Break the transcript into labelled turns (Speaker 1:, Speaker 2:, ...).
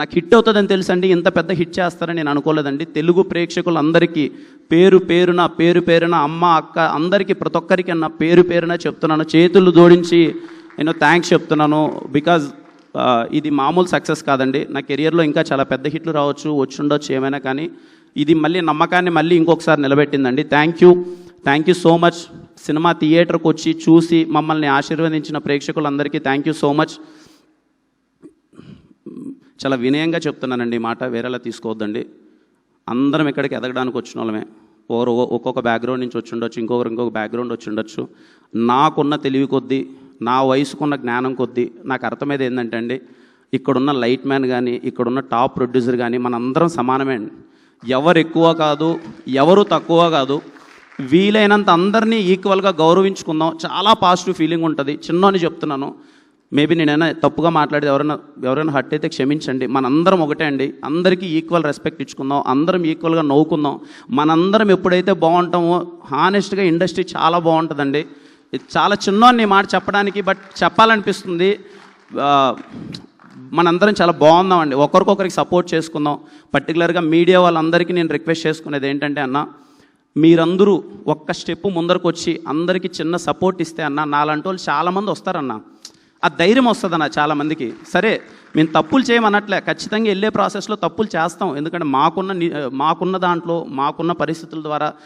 Speaker 1: నాకు హిట్ అవుతుందని తెలుసండి ఇంత పెద్ద హిట్ చేస్తారని నేను అనుకోలేదండి. తెలుగు ప్రేక్షకులందరికీ పేరు పేరున పేరు పేరున అమ్మ అక్క అందరికీ ప్రతి ఒక్కరికి నా పేరు పేరున చెప్తున్నాను. చేతులు జోడించి నేను థ్యాంక్స్ చెప్తున్నాను బికాజ్ ఇది మామూలు సక్సెస్ కాదండి. నా కెరియర్లో ఇంకా చాలా పెద్ద హిట్లు రావచ్చు వచ్చి ఉండొచ్చు ఏమైనా కానీ ఇది మళ్ళీ నమ్మకాన్ని మళ్ళీ ఇంకొకసారి నిలబెట్టిందండి. Thank you thank you so much cinema థియేటర్కి వచ్చి చూసి మమ్మల్ని ఆశీర్వదించిన ప్రేక్షకులందరికీ థ్యాంక్ యూ సో మచ్ చాలా వినయంగా చెప్తున్నానండి మాట వేరేలా తీసుకోవద్దండి. అందరం ఇక్కడికి ఎదగడానికి వచ్చిన వాళ్ళమే. ఒకరు ఒక్కొక్క బ్యాక్గ్రౌండ్ నుంచి వచ్చి ఉండొచ్చు ఇంకొకరు ఇంకొక బ్యాక్గ్రౌండ్ వచ్చి ఉండొచ్చు. నాకున్న తెలివి కొద్దీ నా వయసుకున్న జ్ఞానం కొద్దీ నాకు అర్థమైంది ఏంటంటే అండి ఇక్కడున్న లైట్ మ్యాన్ కానీ ఇక్కడున్న టాప్ ప్రొడ్యూసర్ కానీ మనందరం సమానమే అండి. ఎవరు ఎక్కువ కాదు ఎవరు తక్కువ కాదు వీలైనంత అందరినీ ఈక్వల్గా గౌరవించుకుందాం. చాలా పాజిటివ్ ఫీలింగ్ ఉంటుంది. చిన్నోని చెప్తున్నాను మేబీ నేనైనా తప్పుగా మాట్లాడి ఎవరైనా ఎవరైనా హట్ అయితే క్షమించండి. మనందరం ఒకటే అండి. అందరికీ ఈక్వల్ రెస్పెక్ట్ ఇచ్చుకుందాం. అందరం ఈక్వల్గా నవ్వుకుందాం. మనందరం ఎప్పుడైతే బాగుంటామో హానెస్ట్గా ఇండస్ట్రీ చాలా బాగుంటుందండి. చాలా చాలా నీ మాట చెప్పడానికి బట్ చెప్పాలనిపిస్తుంది. మనందరం చాలా బాగుందామండి ఒకరికొకరికి సపోర్ట్ చేసుకుందాం. పర్టికులర్గా మీడియా వాళ్ళందరికీ నేను రిక్వెస్ట్ చేసుకునేది ఏంటంటే అన్న మీరందరూ ఒక్క స్టెప్ ముందరకు వచ్చి అందరికీ చిన్న సపోర్ట్ ఇస్తే అన్న నాలంటి వాళ్ళు చాలామంది వస్తారన్న. ఆ ధైర్యం వస్తుంది అన్న చాలామందికి. సరే మేము తప్పులు చేయమన్నట్లే ఖచ్చితంగా వెళ్ళే ప్రాసెస్లో తప్పులు చేస్తాం. ఎందుకంటే మాకున్న మాకున్న దాంట్లో మాకున్న పరిస్థితుల ద్వారా